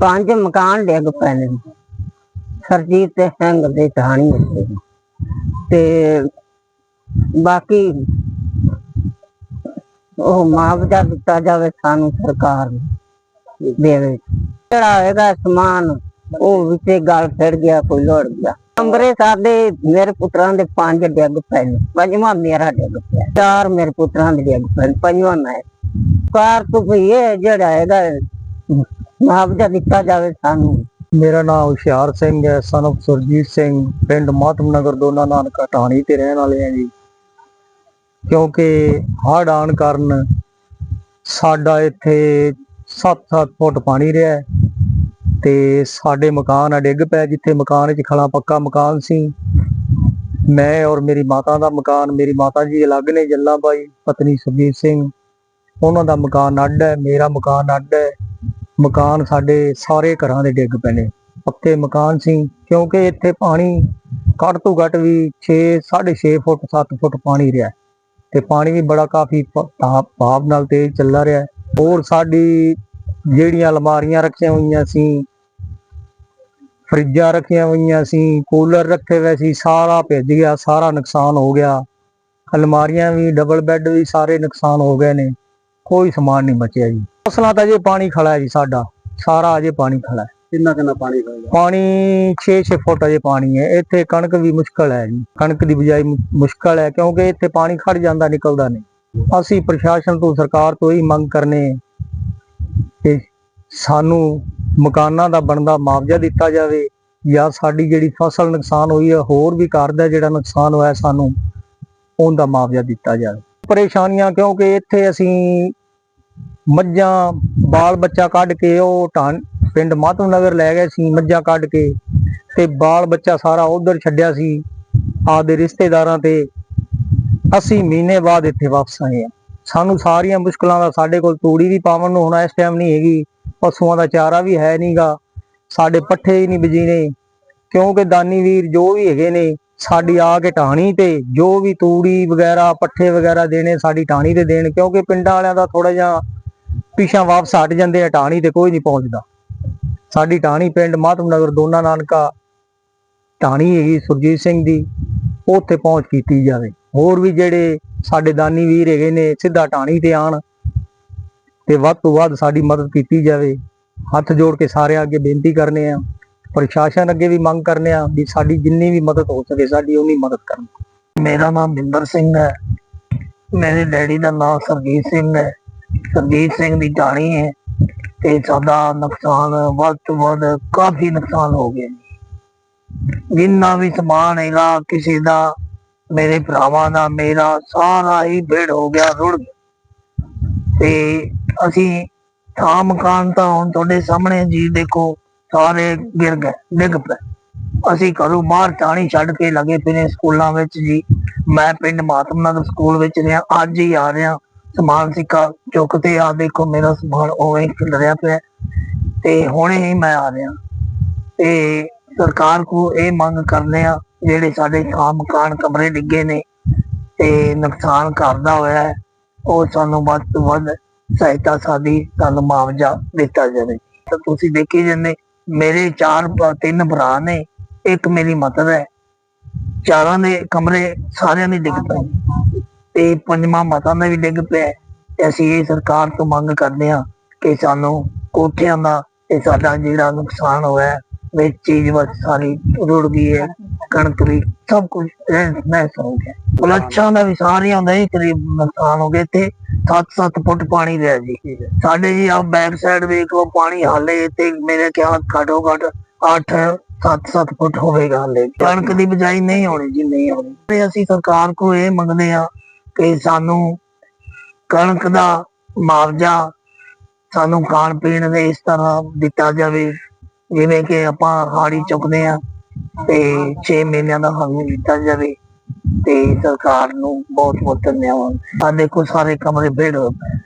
ਪੰਜ ਮਕਾਨ ਡਿੱਗ ਪਏ ਨੇ। ਸਰਜੀਤ ਤੇ ਸਿੰਘ ਦੇ ਟਾਣੀ ਉੱਤੇ ਤੇ ਬਾਕੀ ਉਹ ਮੁਆਵਜ਼ਾ ਦਿੱਤਾ ਜਾਵੇ ਸਾਨੂੰ ਸਰਕਾਰ ਨੂੰ ਦੇਵੇ ਜਿਹੜਾ ਹੈਗਾ ਸਮਾਨ ਉਹ ਵਿੱਚੇ ਗਲ ਫੜ ਗਿਆ ਕੋਈ ਲੋੜ ਗਿਆ ਕਮਰੇ ਸਾਡੇ ਮੇਰੇ ਪੁੱਤਰਾਂ ਦੇ ਪੰਜ ਡਿੱਗ ਪਏ ਨੇ। ਪੰਜਵਾਂ ਮੇਰਾ ਡਿੱਗ ਪਿਆ। ਚਾਰ ਮੇਰੇ ਪੁੱਤਰਾਂ ਦੇ ਡਿੱਗ ਪਏ ਨੇ, ਪੰਜਵਾਂ ਮੈਂ। ਕਾਰ ਤੋਂ ਵੀ ਇਹ ਜਿਹੜਾ ਹੈਗਾ ਮੁਆਵਜ਼ਾ ਦਿੱਤਾ ਜਾਵੇ ਸਾਨੂੰ। ਮੇਰਾ ਨਾਮ ਹੁਸ਼ਿਆਰ ਸਿੰਘ ਹੈ ਸਨ of ਸੁਰਜੀਤ ਸਿੰਘ। ਪਿੰਡ ਮਾਤਮ ਨਗਰ ਦੋਨਾ ਨਾਨਕਾ ਟਾਣੀ ਤੇ ਰਹਿਣ ਵਾਲੇ ਹਾਂ ਜੀ। ਕਿਉਂਕਿ ਹੜ ਆਉਣ ਕਾਰਨ ਸਾਡਾ ਇੱਥੇ 7-7 ਫੁੱਟ ਪਾਣੀ ਰਿਹਾ ਤੇ ਸਾਡੇ ਮਕਾਨ ਆ ਡਿੱਗ ਪਿਆ ਜਿੱਥੇ ਮਕਾਨ ਵਿੱਚ ਖਲਾ ਪੱਕਾ ਮਕਾਨ ਸੀ। ਮੈਂ ਔਰ ਮੇਰੀ ਮਾਤਾ ਦਾ ਮਕਾਨ, ਮੇਰੀ ਮਾਤਾ ਜੀ ਅਲੱਗ ਨੇ ਜੱਲਾ ਬਾਈ ਪਤਨੀ ਸੁਰਜੀਤ ਸਿੰਘ। ਉਹਨਾਂ ਦਾ ਮਕਾਨ ਅੱਡ ਹੈ, ਮੇਰਾ ਮਕਾਨ ਅੱਡ ਹੈ। ਮਕਾਨ ਸਾਡੇ ਸਾਰੇ ਘਰਾਂ ਦੇ ਡਿੱਗ ਪਏ ਨੇ। ਪੱਕੇ ਮਕਾਨ ਸੀ, ਕਿਉਂਕਿ ਇੱਥੇ ਪਾਣੀ ਘੱਟ ਤੋਂ ਘੱਟ ਵੀ 6 6.5 ਫੁੱਟ 7 ਫੁੱਟ ਪਾਣੀ ਰਿਹਾ। ਤੇ ਪਾਣੀ ਵੀ ਬੜਾ ਕਾਫੀ ਪ- ਭਾਵ ਨਾਲ ਤੇਜ਼ ਚੱਲਦਾ ਰਿਹਾ। ਹੋਰ ਸਾਡੀ ਜਿਹੜੀਆਂ ਅਲਮਾਰੀਆਂ ਰੱਖੀਆਂ ਹੋਈਆਂ ਸੀ, ਫਰਿੱਜਾਂ ਰੱਖੀਆਂ ਹੋਈਆਂ ਸੀ, ਕੂਲਰ ਰੱਖੇ ਹੋਏ ਸੀ, ਸਾਰਾ ਭਿੱਜ ਗਿਆ, ਸਾਰਾ ਨੁਕਸਾਨ ਹੋ ਗਿਆ। ਅਲਮਾਰੀਆਂ ਵੀ, ਡਬਲ ਬੈੱਡ ਵੀ ਸਾਰੇ ਨੁਕਸਾਨ ਹੋ ਗਏ ਨੇ। ਕੋਈ ਸਮਾਨ ਨਹੀਂ ਬਚਿਆ ਜੀ। ਫਸਲਾਂ ਤਾਂ ਜੇ ਪਾਣੀ ਖੜਾ ਹੈ ਜੀ ਸਾਡਾ ਸਾਰਾ ਅਜੇ ਪਾਣੀ ਖੜਾ ਹੈ। ਕਿੰਨਾ ਕਿੰਨਾ ਪਾਣੀ ਹੋਏਗਾ ਪਾਣੀ 6-6 ਫੁੱਟ ਅਜੇ ਪਾਣੀ ਹੈ। ਇੱਥੇ ਕਣਕ ਵੀ ਮੁਸ਼ਕਲ ਹੈ ਜੀ। ਕਣਕ ਦੀ ਬਿਜਾਈ ਮੁਸ਼ਕਲ ਹੈ ਕਿਉਂਕਿ ਇੱਥੇ ਪਾਣੀ ਖੜ ਜਾਂਦਾ ਨਿਕਲਦਾ ਨਹੀਂ। ਅਸੀਂ ਪ੍ਰਸ਼ਾਸਨ ਤੋਂ ਸਰਕਾਰ ਤੋਂ ਹੀ ਮੰਗ ਕਰਨੇ ਕਿ ਸਾਨੂੰ ਮਕਾਨਾਂ ਦਾ ਬਣਦਾ ਮੁਆਵਜ਼ਾ ਦਿੱਤਾ ਜਾਵੇ ਜਾਂ ਸਾਡੀ ਜਿਹੜੀ ਫਸਲ ਨੁਕਸਾਨ ਹੋਈ ਹੈ ਹੋਰ ਵੀ ਘਰ ਦਾ ਜਿਹੜਾ ਨੁਕਸਾਨ ਹੋਇਆ ਸਾਨੂੰ ਉਹਦਾ ਮੁਆਵਜ਼ਾ ਦਿੱਤਾ ਜਾਵੇ। ਪਰੇਸ਼ਾਨੀਆਂ ਕਿਉਂਕਿ ਇੱਥੇ ਅਸੀਂ ਮੱਝਾਂ ਬਾਲ ਬੱਚਾ ਕੱਢ ਕੇ ਉਹ ਢਾਣ ਪਿੰਡ ਮਾਤੂ ਨਗਰ ਲੈ ਗਏ ਸੀ ਮੱਝਾਂ ਕੱਢ ਕੇ ਤੇ ਬਾਲ ਬੱਚਾ ਸਾਰਾ ਉਧਰ ਛੱਡਿਆ ਸੀ ਆਪਦੇ ਰਿਸ਼ਤੇਦਾਰਾਂ ਤੇ। ਅਸੀਂ ਮਹੀਨੇ ਬਾਅਦ ਇੱਥੇ ਵਾਪਸ ਆਏ ਆ ਸਾਨੂੰ ਸਾਰੀਆਂ ਮੁਸ਼ਕਲਾਂ ਦਾ ਸਾਡੇ ਕੋਲ ਤੂੜੀ ਵੀ ਪਾਵਣ ਨੂੰ ਹੁਣ ਇਸ ਟਾਈਮ ਨਹੀਂ ਹੈਗੀ, ਪਸ਼ੂਆਂ ਦਾ ਚਾਰਾ ਵੀ ਹੈ ਨਹੀਂਗਾ ਸਾਡੇ ਪੱਠੇ ਹੀ ਨਹੀਂ ਬਜੀਨੇ ਕਿਉਂਕਿ ਦਾਨੀ ਵੀਰ ਜੋ ਵੀ ਹੈਗੇ ਨੇ, ਸਾਡੀ ਆ ਕੇ ਟਾਣੀ ਤੇ ਜੋ ਵੀ ਤੂੜੀ ਵਗੈਰਾ, ਪੱਠੇ ਵਗੈਰਾ ਦੇਣੇ ਸਾਡੀ ਟਾਣੀ ਤੇ ਦੇਣ, ਕਿਉਂਕਿ ਪਿੰਡਾਂ ਵਾਲਿਆਂ ਦਾ ਥੋੜਾ ਜਿਹਾ ਪਿਛਾਂ ਵਾਪਸ ਹਟ ਜਾਂਦੇ ਆ ਟਾਣੀ ਤੇ ਕੋਈ ਨਹੀਂ ਪਹੁੰਚਦਾ। ਸਾਡੀ ਟਾਣੀ ਪਿੰਡ ਮਾਤਮ ਨਗਰ, ਦੋਨਾ ਨਾਨਕਾ ਟਾਣੀ ਹੈਗੀ ਸੁਰਜੀਤ ਸਿੰਘ ਦੀ, ਉੱਥੇ ਪਹੁੰਚ ਕੀਤੀ ਜਾਵੇ। ਹੋਰ ਵੀ ਜਿਹੜੇ ਸਾਡੇ ਦਾਨੀ ਵੀਰ ਹੈਗੇ ਨੇ, ਸਿੱਧਾ ਟਾਣੀ ਤੇ ਆਣ ਤੇ ਵੱਧ ਤੋਂ ਵੱਧ ਸਾਡੀ ਮਦਦ ਕੀਤੀ ਜਾਵੇ। ਹੱਥ ਜੋੜ ਕੇ ਸਾਰਿਆਂ ਅੱਗੇ ਬੇਨਤੀ ਕਰਨੇ ਆ, ਪ੍ਰਸ਼ਾਸਨ ਅੱਗੇ ਵੀ ਮੰਗ ਕਰਨੇ ਆ ਵੀ ਸਾਡੀ ਜਿੰਨੀ ਵੀ ਮਦਦ ਹੋ ਸਕੇ, ਸਾਡੀ ਉਨੀ ਮਦਦ ਕਰਨ। ਮੇਰਾ ਨਾਮ ਬਿੰਦਰ ਸਿੰਘ ਹੈ। ਮੇਰੇ ਡੈਡੀ ਦਾ ਨਾਮ ਸਰਜੀਤ ਸਿੰਘ ਹੈ। ਸਰਜੀਤ ਸਿੰਘ ਦੀ ਟਾਣੀ ਹੈ ਤੇ ਸਾਡਾ ਨੁਕਸਾਨ ਵੱਧ ਤੋਂ ਵੱਧ ਕਾਫੀ ਨੁਕਸਾਨ ਹੋ ਗਿਆ ਜਿੰਨਾ ਵੀ ਸਮਾਨ ਹੈਗਾ, ਕਿਸੇ ਦਾ, ਮੇਰੇ ਭਰਾਵਾਂ ਦਾ, ਮੇਰਾ ਸਾਰਾ ਹੀ ਭੇੜ ਹੋ ਗਿਆ, ਰੁੜ ਗਿਆ। ਤੇ ਅਸੀਂ ਥਾਂ ਮਕਾਨ ਤਾਂ ਹੁਣ ਤੁਹਾਡੇ ਸਾਹਮਣੇ ਜੀ ਦੇਖੋ, ਸਾਰੇ ਗਿਰ ਗਏ, ਡਿੱਗ ਪਏ। ਅਸੀਂ ਘਰੋਂ ਬਾਹਰ ਟਾਣੀ ਛੱਡ ਕੇ ਲੱਗੇ ਪਏ ਨੇ ਸਕੂਲਾਂ ਵਿੱਚ ਜੀ। ਮੈਂ ਪਿੰਡ ਮਾਤਮ ਨਗਰ ਸਕੂਲ ਵਿੱਚ ਰਿਹਾ, ਅੱਜ ਹੀ ਆ ਰਿਹਾ। ਸਮਾਨ ਸਿੱਕਾ ਚੁੱਕ ਤੇ ਆ, ਦੇਖੋ ਮੇਰਾ ਸਮਾਨ ਉਵੇਂ ਹੀ ਖਿਲਰਿਆ ਪਿਆ। ਤੇ ਹੁਣੇ ਹੀ ਮੈਂ ਆ ਰਿਹਾ। ਤੇ ਸਰਕਾਰ ਕੋ ਇਹ ਮੰਗ ਕਰਦੇ ਆ, ਜਿਹੜੇ ਸਾਡੇ ਥਾਂ ਮਕਾਨ ਕਮਰੇ ਡਿੱਗੇ ਨੇ, ਤੇ ਨੁਕਸਾਨ ਕਰਦਾ ਹੋਇਆ ਹੈ, ਉਹ ਸਾਨੂੰ ਵੱਧ ਤੋਂ ਵੱਧ ਸਹਾਇਤਾ ਸਾਡੀ, ਸਾਨੂੰ ਮੁਆਵਜ਼ਾ ਦਿੱਤਾ ਜਾਵੇ। ਤਾਂ ਤੁਸੀਂ ਦੇਖੀ ਜੰਨੇ ਮੇਰੇ ਚਾਰ ਤਿੰਨ ਭਰਾ ਨੇ, ਇੱਕ ਮੇਰੀ ਮਦਰ ਹੈ। ਚਾਰਾਂ ਦੇ ਕਮਰੇ ਸਾਰਿਆਂ ਦੇ ਡਿੱਗ ਪਏ ਤੇ ਪੰਜਵਾਂ ਮਾਤਾ ਦਾ ਵੀ ਡਿੱਗ ਪਿਆ ਤੇ ਅਸੀਂ ਇਹ ਸਰਕਾਰ ਤੋਂ ਮੰਗ ਕਰਦੇ ਹਾਂ ਕਿ ਸਾਨੂੰ ਕੋਠਿਆਂ ਦਾ ਤੇ ਸਾਡਾ ਜਿਹੜਾ ਨੁਕਸਾਨ ਹੋਇਆ ਹੈ, ਵਿੱਚ ਚੀਜ਼ ਵਸ ਸਾਰੀ ਰੁੜ ਗਈ ਹੈ ਕਣਕ ਵੀ ਸਭ ਕੁਝ ਮੈਂ ਹੋ ਗਿਆ। ਪਲਾਚਾਂ ਦਾ ਵੀ ਸਾਰੀਆਂ ਦਾ ਹੀ ਕਰੀਬ ਨੁਕਸਾਨ ਹੋ ਗਿਆ। ਤੇ 7-7 ਫੁੱਟ ਪਾਣੀ ਰਿਹਾ ਜੀ। ਸਾਡੇ ਜੀ ਆ ਬੈਕ ਸਾਈਡ ਵੇਖ ਲਓ ਪਾਣੀ ਹਾਲੇ ਤੇ ਮੇਰੇ ਖਿਆਲ ਘੱਟੋ ਘੱਟ 8 7-7 ਫੁੱਟ ਹੋਵੇਗਾ ਹਾਲੇ। ਕਣਕ ਦੀ ਬਜਾਈ ਨਹੀਂ ਹੋਣੀ ਜੀ ਨਹੀਂ ਹੋਣੀ। ਅਸੀਂ ਸਰਕਾਰ ਕੋ ਇਹ ਮੰਗਦੇ ਆ ਕਿ ਸਾਨੂੰ ਕਣਕ ਦਾ ਮੁਆਵਜ਼ਾ ਸਾਨੂੰ ਖਾਣ ਪੀਣ ਦੇ ਇਸ ਤਰ੍ਹਾਂ ਦਿੱਤਾ ਜਾਵੇ, ਜਿਵੇਂ ਕਿ ਆਪਾਂ ਹਾੜੀ ਚੁੱਕਦੇ ਆ ਤੇ 6 ਮਹੀਨਿਆਂ ਦਾ ਸਾਨੂੰ ਦਿੱਤਾ ਜਾਵੇ ਤੇ ਸਰਕਾਰ ਨੂੰ ਬਹੁਤ ਬਹੁਤ ਧੰਨਵਾਦ ਆ ਦੇਖੋ ਸਾਰੇ ਕਮਰੇ ਭੇੜ ਹੋਏ ਪਏ।